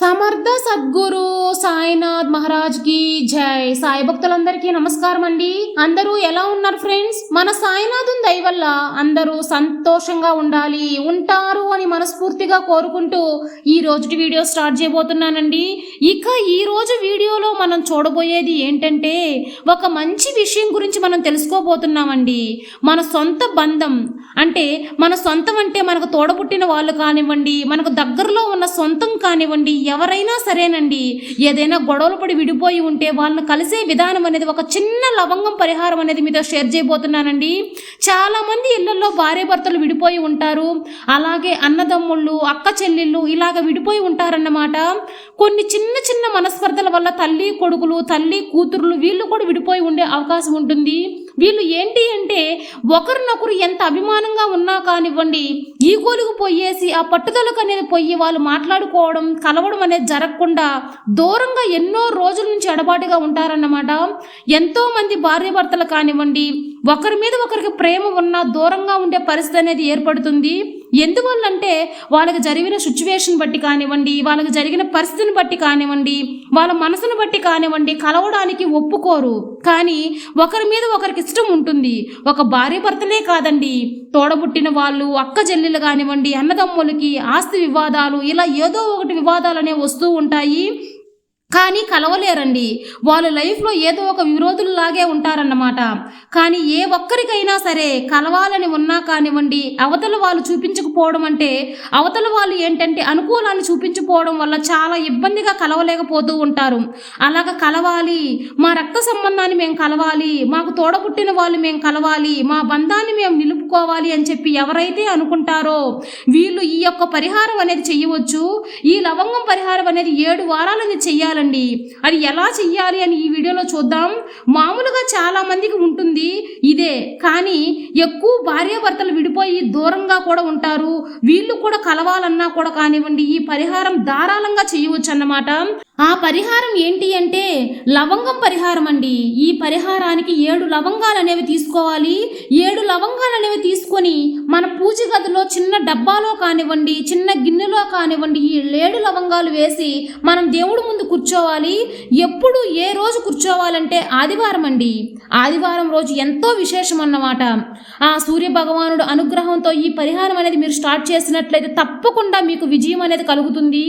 సమర్థ సద్గురు సాయినాథ్ మహారాజ్కి జై. సాయి భక్తులందరికీ నమస్కారం అండి. అందరూ ఎలా ఉన్నారు ఫ్రెండ్స్? మన సాయినాథుని దయ వల్ల అందరూ సంతోషంగా ఉండాలి ఉంటారు అని మనస్ఫూర్తిగా కోరుకుంటూ ఈ రోజుటి వీడియో స్టార్ట్ చేయబోతున్నానండి. ఇక ఈ రోజు వీడియోలో మనం చూడబోయేది ఏంటంటే ఒక మంచి విషయం గురించి మనం తెలుసుకోబోతున్నామండి. మన సొంత బంధం అంటే మన సొంతం అంటే మనకు తోడపుట్టిన వాళ్ళు కానివ్వండి మనకు దగ్గరలో ఉన్న సొంతం కానివ్వండి ఎవరైనా సరేనండి. ఏదైనా గొడవలు పడి విడిపోయి ఉంటే వాళ్ళని కలిసే విధానం అనేది ఒక చిన్న లవంగం పరిహారం అనేది మీతో షేర్ చేయబోతున్నానండి. చాలామంది ఇళ్ళలో భార్య భర్తలు విడిపోయి ఉంటారు. అలాగే అన్నదమ్ముళ్ళు అక్క చెల్లెళ్ళు ఇలాగ విడిపోయి ఉంటారన్నమాట. కొన్ని చిన్న చిన్న మనస్పర్ధల వల్ల తల్లి కొడుకులు తల్లి కూతురులు వీళ్ళు కూడా విడిపోయి ఉండే అవకాశం ఉంటుంది. వీళ్ళు ఏంటి అంటే ఒకరినొకరు ఎంత అభిమానంగా ఉన్నా కానివ్వండి ఈగోలుగు పోయేసి ఆ పట్టుదలకు అనేది పోయి వాళ్ళు మాట్లాడుకోవడం కలవడం అనేది జరగకుండా దూరంగా ఎన్నో రోజుల నుంచి ఎడబాటుగా ఉంటారన్నమాట. ఎంతో మంది భార్యాభర్తలు కానివ్వండి ఒకరి మీద ఒకరికి ప్రేమ ఉన్నా దూరంగా ఉండే పరిస్థితి అనేది ఏర్పడుతుంది. ఎందువల్లంటే వాళ్ళకి జరిగిన సిచ్యువేషన్ బట్టి కానివ్వండి వాళ్ళకి జరిగిన పరిస్థితిని బట్టి కానివ్వండి వాళ్ళ మనసును బట్టి కానివ్వండి కలవడానికి ఒప్పుకోరు. కానీ ఒకరి మీద ఒకరికి ఇష్టం ఉంటుంది. ఒక భార్య భర్తలే కాదండి. తోడబుట్టిన వాళ్ళు అక్క చెల్లెలు కానివ్వండి అన్నదమ్ములకి ఆస్తి వివాదాలు ఇలా ఏదో ఒకటి వివాదాలు వస్తూ ఉంటాయి. కానీ కలవలేరండి. వాళ్ళ లైఫ్లో ఏదో ఒక విరోధుల్లాగే ఉంటారన్నమాట. కానీ ఏ ఒక్కరికైనా సరే కలవాలని ఉన్నా కానివ్వండి అవతల వాళ్ళు చూపించకపోవడం అంటే అవతల వాళ్ళు ఏంటంటే అనుకూలాన్ని చూపించకపోవడం వల్ల చాలా ఇబ్బందిగా కలవలేకపోతూ ఉంటారు. అలాగ కలవాలి మా రక్త సంబంధాన్ని మేము కలవాలి మాకు తోడబుట్టిన వాళ్ళు మేము కలవాలి మా బంధాన్ని మేము నిలుపుకోవాలి అని చెప్పి ఎవరైతే అనుకుంటారో వీళ్ళు ఈ యొక్క పరిహారం అనేది చెయ్యవచ్చు ఈ లవంగం పరిహారం అనేది ఏడు వారాలు చెయ్యాలి చేయాలండి అది ఎలా చెయ్యాలి అని ఈ వీడియోలో చూద్దాం. మామూలుగా చాలా మందికి ఉంటుంది. ఇదే. కానీ ఎక్కువ భార్యాభర్తలు విడిపోయి దూరంగా కూడా ఉంటారు. వీళ్ళు కూడా కలవాలన్నా కూడా కానివ్వండి ఈ పరిహారం ధారాళంగా చేయవచ్చు అన్నమాట ఆ పరిహారం ఏంటి అంటే లవంగం పరిహారం అండి ఈ పరిహారానికి ఏడు లవంగాలు అనేవి తీసుకోవాలి. ఏడు లవంగాలు అనేవి తీసుకొని మన పూజ గదిలో చిన్న డబ్బాలో కానివ్వండి చిన్న గిన్నెలో కానివ్వండి ఈ ఏడు లవంగాలు వేసి మనం దేవుడు ముందు కూర్చోవాలి. ఎప్పుడు ఏ రోజు కూర్చోవాలంటే ఆదివారం అండి ఆదివారం రోజు ఎంతో విశేషం అన్నమాట ఆ సూర్య భగవానుడు అనుగ్రహంతో ఈ పరిహారం అనేది మీరు స్టార్ట్ చేసినట్లయితే తప్పకుండా మీకు విజయం అనేది కలుగుతుంది.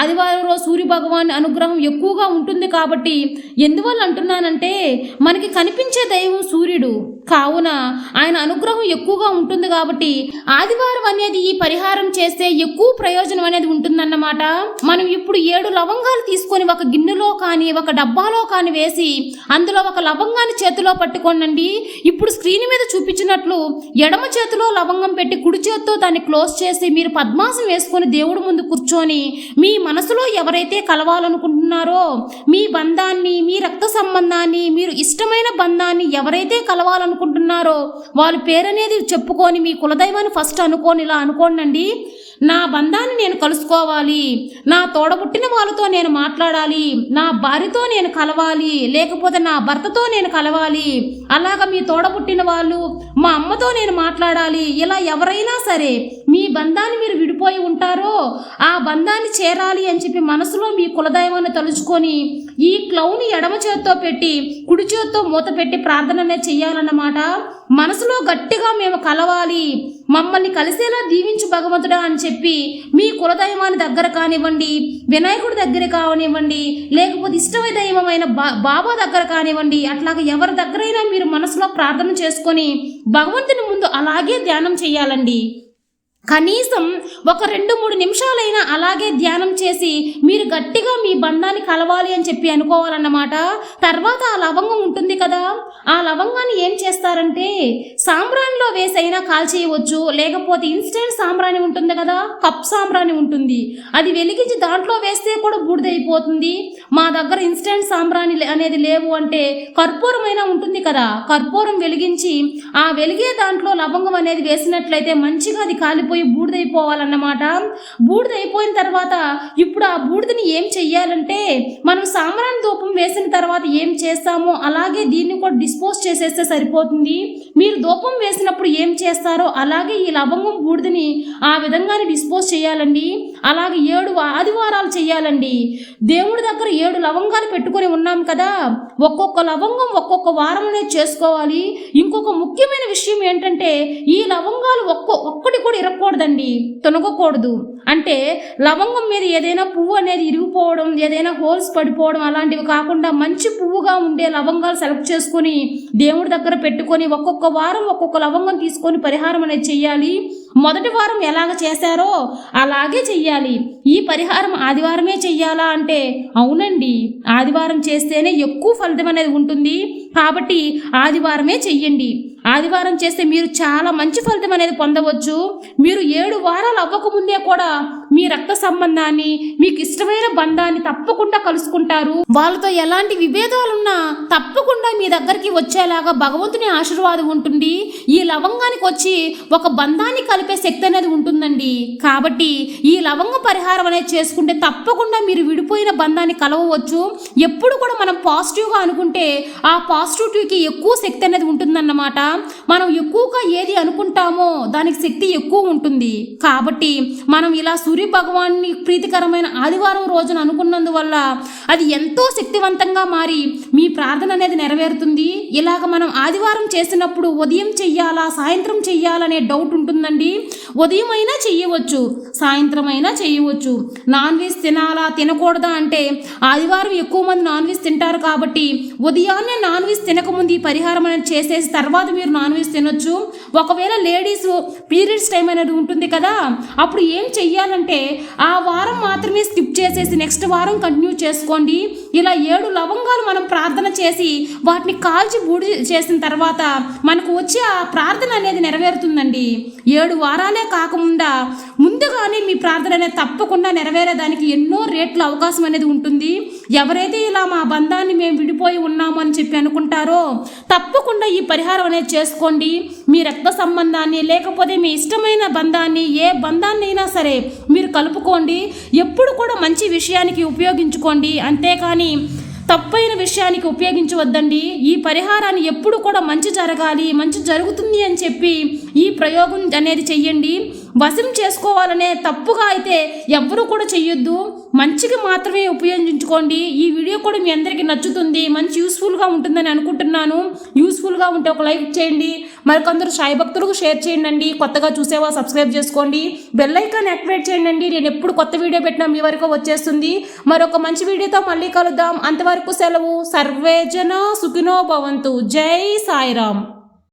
ఆదివారం రోజు సూర్య భగవాన్ అను అనుగ్రహం ఎక్కువగా ఉంటుంది కాబట్టి ఎందువల్ల అంటున్నానంటే మనకి కనిపించే దైవం సూర్యుడు. కావున ఆయన అనుగ్రహం ఎక్కువగా ఉంటుంది కాబట్టి ఆదివారం అనేది ఈ పరిహారం చేస్తే ఎక్కువ ప్రయోజనం అనేది ఉంటుందన్నమాట. మనం ఇప్పుడు ఏడు లవంగాలు తీసుకొని ఒక గిన్నెలో కానీ ఒక డబ్బాలో కానీ వేసి అందులో ఒక లవంగాన్ని చేతిలో పట్టుకోనండి. ఇప్పుడు స్క్రీన్ మీద చూపించినట్లు ఎడమ చేతిలో లవంగం పెట్టి కుడి చేత్తో దాన్ని క్లోజ్ చేసి మీరు పద్మాసం వేసుకొని దేవుడి ముందు కూర్చొని మీ మనసులో ఎవరైతే కలవాలనుకుంటున్నారో మీ బంధాన్ని మీ రక్త సంబంధాన్ని మీరు ఇష్టమైన బంధాన్ని ఎవరైతే అనుకుంటున్నారో? వాళ్ళ పేరనేది చెప్పుకొని మీ కులదైవాన్ని ఫస్ట్ అనుకోని ఇలా అనుకోండి నా బంధాన్ని నేను కలుసుకోవాలి. నా తోడబుట్టిన వాళ్ళతో నేను మాట్లాడాలి. నా భార్యతో నేను కలవాలి. లేకపోతే నా భర్తతో నేను కలవాలి. అలాగ మీ తోడబుట్టిన వాళ్ళు మా అమ్మతో నేను మాట్లాడాలి. ఇలా ఎవరైనా సరే మీ బంధాన్ని మీరు విడిపోయి ఉంటారో ఆ బంధాన్ని చేరాలి అని చెప్పి మనసులో మీ కులదైవాన్ని తలుచుకొని ఈ క్లౌని ఎడమ చేత్తో పెట్టి కుడి చేత్తో మూత పెట్టి ప్రార్థన చేయాలన్నమాట మనసులో గట్టిగా మేము కలవాలి. మమ్మల్ని కలిసేలా దీవించు భగవంతుడా అని చెప్పి మీ కులదైవాన్ని దగ్గర కానివ్వండి వినాయకుడి దగ్గర కానివ్వండి లేకపోతే ఇష్టమైన దైవమైన బా బాబా దగ్గర కానివ్వండి అట్లాగే ఎవరి దగ్గరైనా మీరు మనసులో ప్రార్థన చేసుకొని భగవంతుని ముందు అలాగే ధ్యానం చేయాలండి. కనీసం ఒక రెండు మూడు నిమిషాలైనా అలాగే ధ్యానం చేసి మీరు గట్టిగా మీ బంధాన్ని కలవాలి అని చెప్పి అనుకోవాలన్నమాట. తర్వాత ఆ లవంగం ఉంటుంది కదా ఆ లవంగాన్ని ఏం చేస్తారంటే సాంబ్రాణిలో వేసైనా కాల్చేయవచ్చు లేకపోతే ఇన్స్టెంట్ సాంబ్రాణి ఉంటుంది కదా కప్ సాంబ్రాణి ఉంటుంది. అది వెలిగించి దాంట్లో వేస్తే కూడా బూడిదైపోతుంది. మా దగ్గర ఇన్స్టెంట్ సాంబ్రాణి లే- అనేది లేవు అంటే కర్పూరమైనా ఉంటుంది కదా కర్పూరం వెలిగించి ఆ వెలిగే దాంట్లో లవంగం అనేది వేసినట్లయితే మంచిగా అది పోయి బూడిదైపోవాలన్నమాట. బూడిదైపోయిన తర్వాత ఇప్పుడు ఆ బూడిదని ఏం చెయ్యాలంటే మనం సాంబ్రాణి ధూపం వేసిన తర్వాత ఏం చేస్తామో అలాగే దీన్ని కూడా డిస్పోజ్ చేసేస్తే సరిపోతుంది. మీరు ధూపం వేసినప్పుడు ఏం చేస్తారో అలాగే ఈ లవంగం బూడిదని ఆ విధంగానే డిస్పోజ్ చేయాలండి. అలాగే ఏడు ఆదివారాలు చేయాలండి. దేవుడి దగ్గర ఏడు లవంగాలు పెట్టుకొని ఉన్నాం కదా ఒక్కొక్క లవంగం ఒక్కొక్క వారం అనేది చేసుకోవాలి. ఇంకొక ముఖ్యమైన విషయం ఏంటంటే ఈ లవంగాలు ఒక్కో ఒక్కటి తొనగకూడదు అంటే లవంగం మీద ఏదైనా పువ్వు అనేది ఇరిగిపోవడం ఏదైనా హోల్స్ పడిపోవడం అలాంటివి కాకుండా మంచి పువ్వుగా ఉండే లవంగాలు సెలెక్ట్ చేసుకొని దేవుడి దగ్గర పెట్టుకొని ఒక్కొక్క వారం ఒక్కొక్క లవంగం తీసుకొని పరిహారం అనేది చేయాలి. మొదటి వారం ఎలాగ చేశారో అలాగే చెయ్యాలి ఈ పరిహారం ఆదివారమే చెయ్యాలా అంటే అవునండి. ఆదివారం చేస్తేనే ఎక్కువ ఫలితం అనేది ఉంటుంది. కాబట్టి ఆదివారమే చెయ్యండి. ఆదివారం చేస్తే మీరు చాలా మంచి ఫలితం అనేది పొందవచ్చు. మీరు ఏడు వారాలు అవ్వకముందే కూడా మీ రక్త సంబంధాన్ని మీకు ఇష్టమైన బంధాన్ని తప్పకుండా కలుసుకుంటారు. వాళ్ళతో ఎలాంటి విభేదాలున్నా తప్పకుండా మీ దగ్గరికి వచ్చేలాగా భగవంతుని ఆశీర్వాదం ఉంటుంది. ఈ లవంగానికి వచ్చి ఒక బంధాన్ని కలిపే శక్తి అనేది ఉంటుందండి. కాబట్టి ఈ లవంగ పరిహారం అనేది చేసుకుంటే తప్పకుండా మీరు విడిపోయిన బంధాన్ని కలవవచ్చు. ఎప్పుడు కూడా మనం పాజిటివ్గా అనుకుంటే ఆ పాజిటివిటీకి ఎక్కువ శక్తి అనేది ఉంటుందన్నమాట. మనం ఎక్కువగా ఏది అనుకుంటామో దానికి శక్తి ఎక్కువ ఉంటుంది. కాబట్టి మనం ఇలా సూర్య భగవాన్ని ప్రీతికరమైన ఆదివారం రోజున అనుకున్నందువల్ల అది ఎంతో శక్తివంతంగా మారి మీ ప్రార్థన అనేది నెరవేరుతుంది. ఇలాగ మనం ఆదివారం చేసినప్పుడు ఉదయం చెయ్యాలా సాయంత్రం చెయ్యాలనే డౌట్ ఉంటుందండి. ఉదయం అయినా చెయ్యవచ్చు సాయంత్రం అయినా చేయవచ్చు నాన్ వెజ్ తినాలా తినకూడదా అంటే ఆదివారం ఎక్కువ మంది నాన్ వెజ్ తింటారు కాబట్టి ఉదయాన్నే నాన్ వెజ్ తినకముందు ఈ పరిహారం అనేది చేసేసి తర్వాత మీరు నాన్ వెజ్ తినొచ్చు. ఒకవేళ లేడీస్ పీరియడ్స్ టైం అనేది ఉంటుంది కదా అప్పుడు ఏం చెయ్యాలంటే ఆ వారం మాత్రమే స్కిప్ చేసేసి నెక్స్ట్ వారం కంటిన్యూ చేసుకోండి. ఇలా ఏడు లవంగాలు మనం ప్రార్థన చేసి వాటిని కాల్చి బూడి చేసిన తర్వాత మనకు వచ్చే ఆ ప్రార్థన అనేది నెరవేరుతుందండి. ఏడు వారాలే కాకుండా ముందుగానే మీ ప్రార్థన అనేది తప్పకుండా నెరవేరేదానికి ఎన్నో రేట్ల అవకాశం అనేది ఉంటుంది. ఎవరైతే ఇలా మా బంధాన్ని మేము విడిపోయి ఉన్నాము అని చెప్పి అనుకుంటారో తప్పకుండా ఈ పరిహారం అనేది చేసుకోండి. మీ రక్త సంబంధాన్ని లేకపోతే మీ ఇష్టమైన బంధాన్ని ఏ బంధాన్ని అయినా సరే మీరు కలుపుకోండి. ఎప్పుడు కూడా మంచి విషయానికి ఉపయోగించుకోండి. అంతేకాని తప్పైన విషయానికి ఉపయోగించవద్దండి. ఈ పరిహారాన్ని ఎప్పుడు కూడా మంచి జరగాలి మంచి జరుగుతుంది అని చెప్పి ఈ ప్రయోగం అనేది చెయ్యండి. వశం చేసుకోవాలనే తప్పుగా అయితే ఎవ్వరూ కూడా చెయ్యొద్దు. మంచిగా మాత్రమే ఉపయోగించుకోండి. ఈ వీడియో కూడా మీ అందరికీ నచ్చుతుంది. మంచి యూస్ఫుల్గా ఉంటుందని అనుకుంటున్నాను. యూస్ఫుల్గా ఉంటే ఒక లైక్ చేయండి. మరికొందరు సాయి భక్తులకు షేర్ చేయండి కొత్తగా చూసేవా సబ్స్క్రైబ్ చేసుకోండి. బెల్ ఐకాన్ యాక్టివేట్ చేయండి నేను ఎప్పుడు కొత్త వీడియో పెట్టినా మీ వరకు వచ్చేస్తుంది. మరొక మంచి వీడియోతో మళ్ళీ కలుద్దాం. అంతవరకు సెలవు. సర్వేజన సుఖినో భవంతు. జై సాయిరామ్.